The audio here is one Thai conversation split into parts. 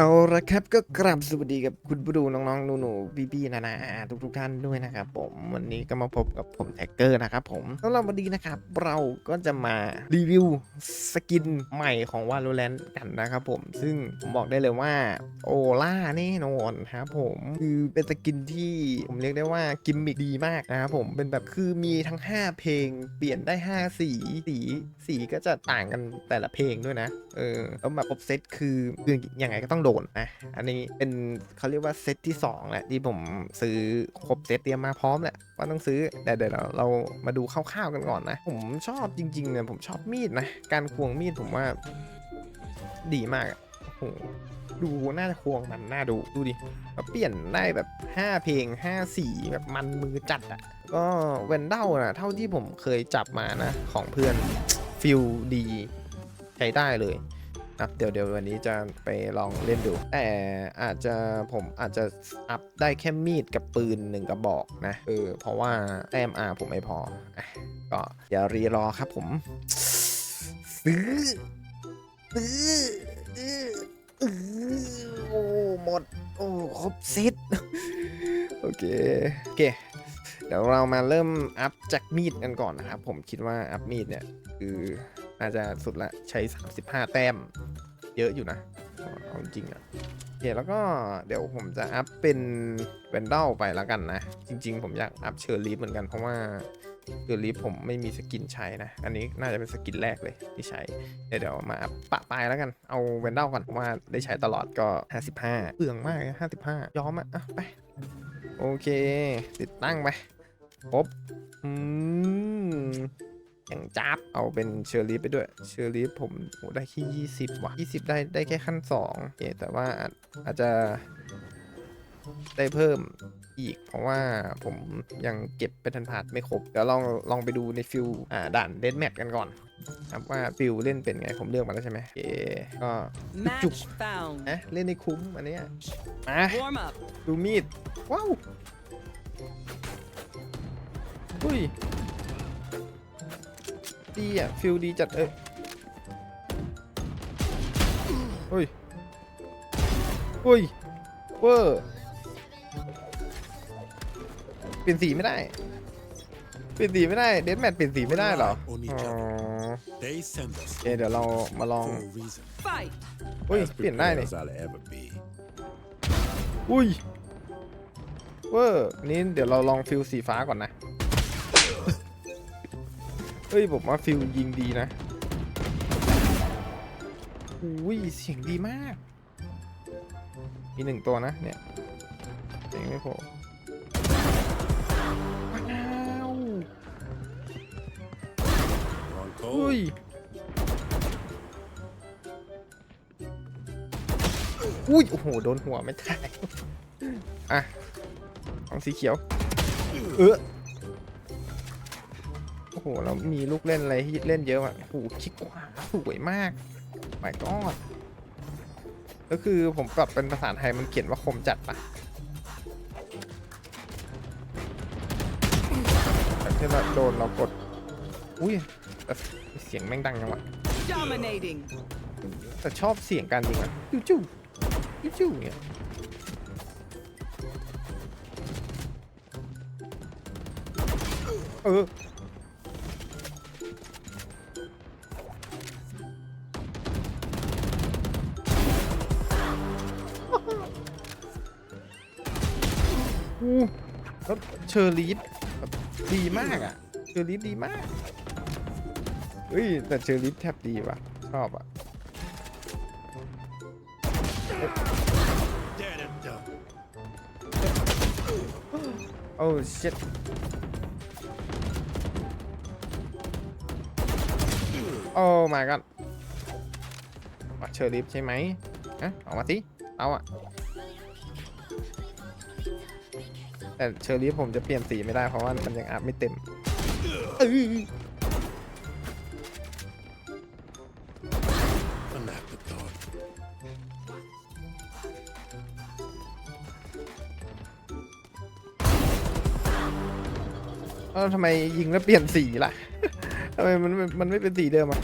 เอาละครับก็กราบสวัสดีกับคุณผู้ดูน้องๆหนูๆพี่ๆนานาทุกๆท่านด้วยนะครับผมวันนี้ก็มาพบกับผมแท็กเกอร์นะครับผมสำหรับวันนี้นะครับเราก็จะมารีวิวสกินใหม่ของ Valorant กันนะครับผมซึ่งผมบอกได้เลยว่าโอล่าแน่นอนครับผมคือเป็นสกินที่ผมเรียกได้ว่ากิมมิคดีมากนะครับผมเป็นแบบคือมีทั้ง 5 เพลง เปลี่ยนได้ 5 สีสีสีก็จะต่างกันแต่ละเพลงด้วยนะเออแล้วแบบครบเซตคือคือยังไงก็ต้องโดนนะ อันนี้เป็นเขาเรียกว่าเซตที่2แหละที่ผมซื้อครบเซตเตรียมมาพร้อมแหละว่าต้องซื้อแต่เดี๋ยวเราเรามาดูคร่าวๆกันก่อนนะ ผมชอบจริงๆเนี่ยผมชอบมีดนะ การควงมีดผมว่าดีมากโอ้โหดูน่าจะควงมันน่าดูดูดิแล้วเปลี่ยนได้แบบ 5 เพลง 5 สีแบบมันมือจัดอะ่ะ ก็เวนเดลนะเท่าที่ผมเคยจับมานะ ของเพื่อนฟิลดี ใช้ได้เลย นะเดี๋ยวเดี๋ยววันนี้จะไปลองเล่นดูแต่อาจจะผมอาจจะอัพได้แค่มีดกับปืนหนึ่งกระบอกนะเออเพราะว่าแต้มอาผมไม่พอก็อย่ารีรอครับผมซื้อซื้อซื้ออื้อโอ้หมดโอ้ครบเซตโอเคโอเคเดี๋ยวเรามาเริ่มอัพจากมีดกันก่อนนะครับ ผมคิดว่าอัพมีดเนี่ยคือ น่าจะสุดละใช้ 35 แต้ม เยอะอยู่นะเอาจริงอะโอเคแล้วก็เดี๋ยวผมจะอัพเป็นแวนดอลไปแล้วกันนะ จริง ๆ ผมอยากอัพเชอร์ลีฟเหมือนกันเพราะว่าเชอร์ลีฟผมไม่มีสกินใช้นะ อันนี้น่าจะเป็นสกินแรกเลยที่ใช้ เดี๋ยวเดี๋ยวมาอัพปะปลายแล้วกันเอาแวนดอลก่อนว่าได้ใช้ตลอดก็ 55เปลืองมากเลย55 ยอมอะอะไปโอเค ติดตั้งไปครบอืม อย่างจับเอาเป็นเชอร์ลีฟไปด้วย เชอร์ลีฟผมโหได้แค่ 20 ว่ะ 20 ได้ได้แค่ขั้น2โอเคแต่ว่าอาจอาจจะได้เพิ่มอีก เพราะว่าผมยังเก็บเป็นทันพาร์ทไม่ครบ เดี๋ยวลองลองไปดูในฟิลอ่าด่านเดนแมทกันก่อนครับว่าฟิลเล่นเป็นไงผมเลือกมาแล้วใช่ไหมโอเคก็จุก Match found. นะเล่นในคุ้มอันเนี้ยมา Warm up. ดูมีด ว้าวอุ้ย ดีอะฟิลดีจัดเอ้ยอุ้ยอุ้ยเวอร์เปลี่ยนสีไม่ได้ เปลี่ยนสีไม่ได้เดนแมทเปลี่ยนสีไม่ได้เหรอ Only อ๋อ Japan. They send us โอเคเดี๋ยวเรามาลอง for a reason. Fight. อุ้ย As เปลี่ยนได้นี่ prepared as I'll ever be. อุ้ยเวอร์นี่เดี๋ยวเราลองฟิลสีฟ้าก่อนนะ เฮ้ยผมว่าฟิลยิงดีนะอุ้ยเสียงดีมาก มีหนึ่งตัวนะเนี่ยเสียงไม่พอว้าวอุ้ยอุ้ยโอ้โห โดนหัวไม่ได้อะ ของสีเขียว เออ อ้โหแล้วมีลูกเล่นอะไรที่เล่นเยอะอะโอ้โหคลิกขวาสวยมากหมายก็ก็คือผมปรับเป็นภาษาไทยมันเขียนว่าคมจัดปะแต่ที่เราโดนเรากด อุ้ยแต่เสียงแม่งดังจังวะ Dominating. แต่ชอบเสียงการยิงอะจู่จู่จู่จู่เนี่ยเอออู้ เชอร์ลีฟแบบดีมากอะ เชอร์ลีฟดีมากเฮ้ยแต่เชอร์ลีฟแทบดีว่ะ ชอบอะ Dead and done. โอ้ shit โอ้ my god มาเชอร์ลิฟใช่ไหมฮะออกมาสิเอาอะ แต่เชอร์ลิฟผมจะเปลี่ยนสีไม่ได้เพราะว่ามันยังอัพไม่เต็มเอ้ย An afterthought. เอ้าทำไมยิงแล้วเปลี่ยนสีล่ะทำไมมันมันไม่เป็นสีเดิมอะ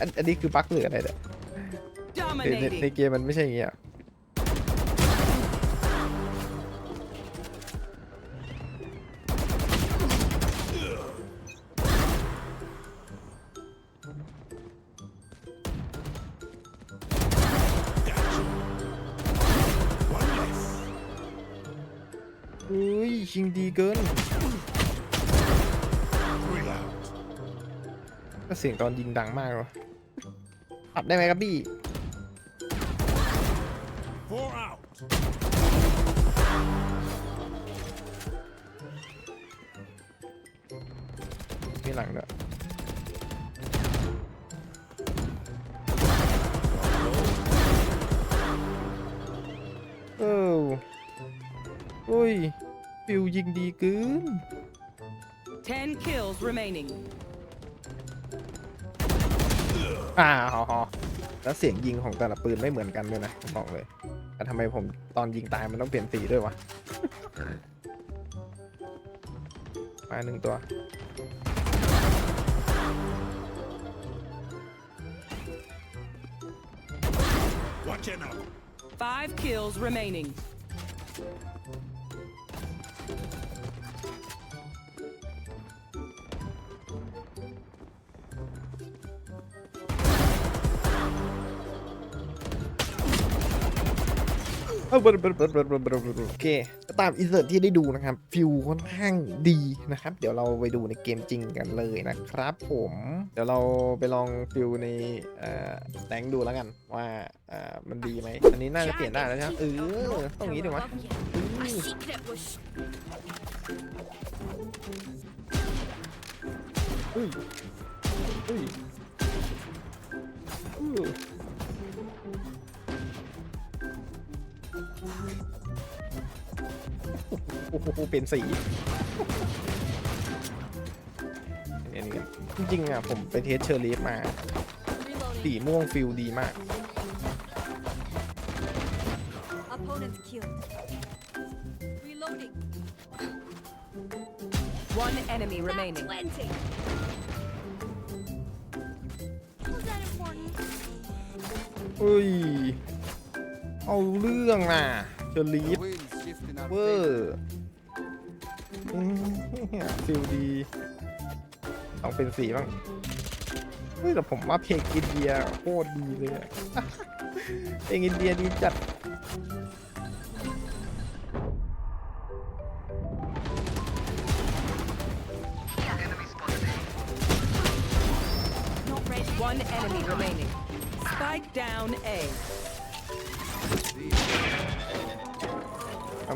อันอันนี้คือบั๊กหรืออะไรเนี่ยในในใน Dominating. เกมมันไม่ใช่อย่างเงี้ย One less. อุ้ยชิงดีเกิน Three out. ก็เสียงตอนยิงดังมากเลย ปัดได้ไหมครับพี่ Four out. มีหลังด้วย เอออุ้ย ฟิวยิงดีเกิน Ten kills remaining. อ่าฮอฮอแล้วเสียงยิงของแต่ละปืนไม่เหมือนกันด้วยนะผมบอกเลยแต่ทำไมผมตอนยิงตายมันต้องเปลี่ยนสีด้วยวะ มาหนึ่งตัว Watch it out. Five kills remaining. โอเคตามอินเสิร์ตที่ได้ดูนะครับฟิวค่อนข้างดีนะครับ เดี๋ยวเราไปดูในเกมจริงกันเลยนะครับ ผมเดี๋ยวเราไปลองฟิวในเอ่อแตงดูแล้วกันว่ามันดีไหมอันนี้น่าจะเปลี่ยนได้แล้วใช่ไหมเออต้องงนี้ดีวะ A secret was เฮ้ยเฮ้ย โอ้โหเปลี่ยนสีอันนี้กันจริงๆอะผมไปเทสเชอร์ลีฟมา reloading. สีม่วงฟิลดีมาก Opponent killed. Reloading. One enemy That's remaining. plenty. Was that important? เฮ้ย เอาเรื่องน่ะเชอร์ลีฟ เวอร์ฟิลดีต้องเป็นสีบ้างเฮ้ยแต่ผมว่าเพลงอินเดียโคตรดีเลยเพลงอินเดียดีจัด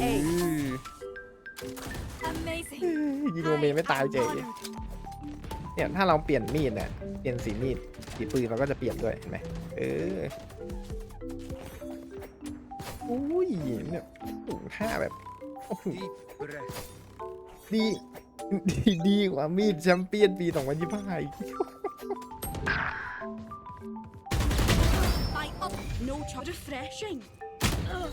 ยิงโอเมนไม่ตายเจ๋ยเนี่ยถ้าเราเปลี่ยนมีดเนี่ยเปลี่ยนสีมีดสีปืนเราก็จะเปลี่ยนด้วยเห็นไหมเอออุ้ยเนี่ยโอ้โหท่าแบบโอ้โห Deep breath. ดีดีดีกว่ามีดแชมเปี้ยนปี 2025อีก I up. No charge. Refreshing. Ugh.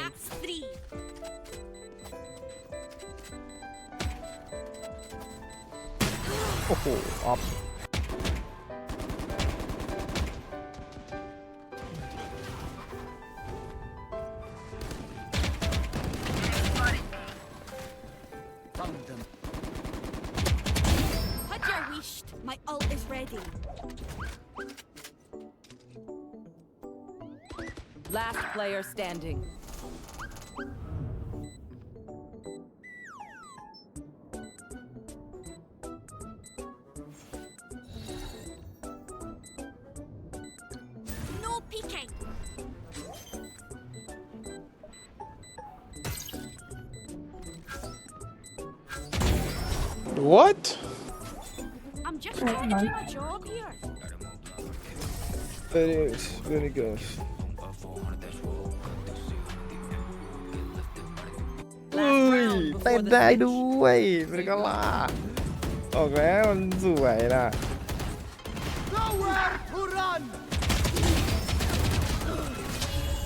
That's three. โอ้โห ออฟ Had your wished. My ult is ready. Last player standing. Very very good Last เฮ้ย round เต้ before น the ได้ switch. ด้วยเป็นก็ล่าออกแล้วมันสวยนะ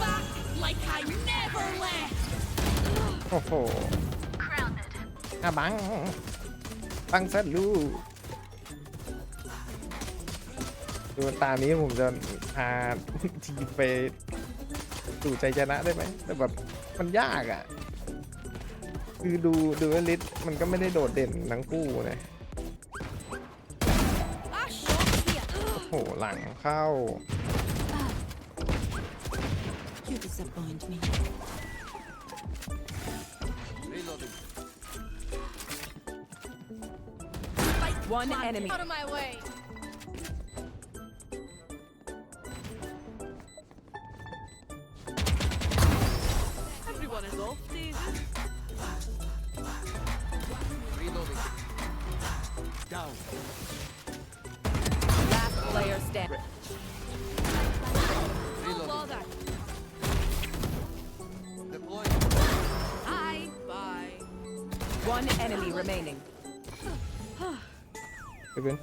Back like I never left. โอ้โหอาบัง บังสัตลูก ดูตานี้ผมจะพาทีมไปสู่ใจชนะได้ไหมแต่แบบมันยากอะ คือดูดูว่าลิสมันก็ไม่ได้โดดเด่นทั้งคู่นะ Ah, shots here. โอ้โหหลังเข้า You disappoint me. One enemy. Out of my way. Last player standing. No bother. Bye. Bye. One enemy remaining. ไปเป็น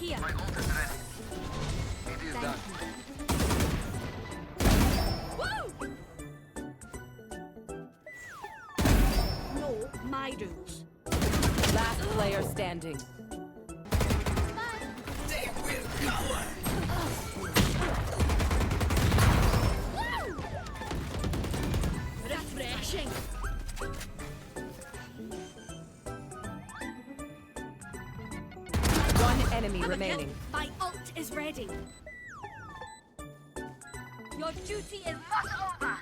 Here. Woo! No, my rules. Last player standing. Refreshing. One enemy Have a remaining. kill. My ult is ready. Your duty is not over.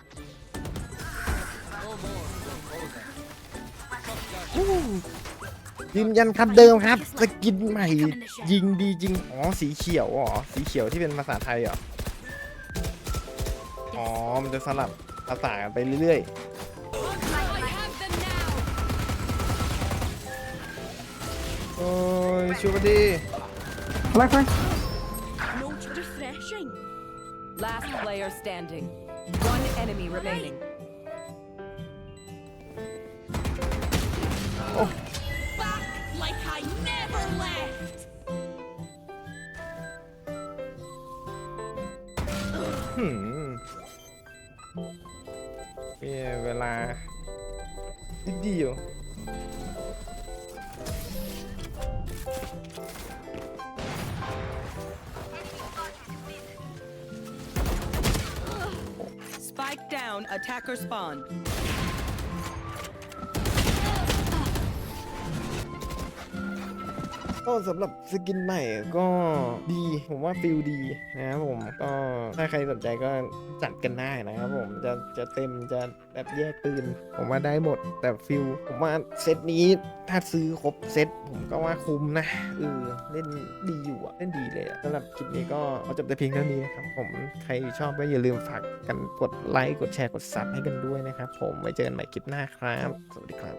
ยืนยันคำเดิมครับสกินใหม่ ยิงดีจริง อ๋อ สีเขียวอ๋อสีเขียวที่เป็นภาษาไทยเหรอ อ๋อ มันจะสลับภาษากันไปเรื่อย I have them now. ๆโอ้ยชูบดี No refreshing. Last player standing. One enemy remaining. หืมมีเวลานิดเดียว Spike down. Attacker spawn. ก็สำหรับสกินใหม่ก็ดีผมว่าฟิลดีนะครับผมก็ถ้าใครสนใจก็จัดกันได้นะครับผมจะจะเต็มจะแบบแยกปืน ผมว่าได้หมดแต่ฟิลผมว่าเซตนี้ถ้าซื้อครบเซตผมก็ว่าคุ้มนะเออเล่นดีอยู่อะเล่นดีเลยอะสำหรับคลิปนี้ก็เอาจบแต่เพียงเท่านี้นะครับผมใครชอบก็อย่าลืมฝากกันกดไลค์กดแชร์กดซับให้กันด้วยนะครับผมไว้เจอกันใหม่คลิปหน้าครับ สวัสดีครับ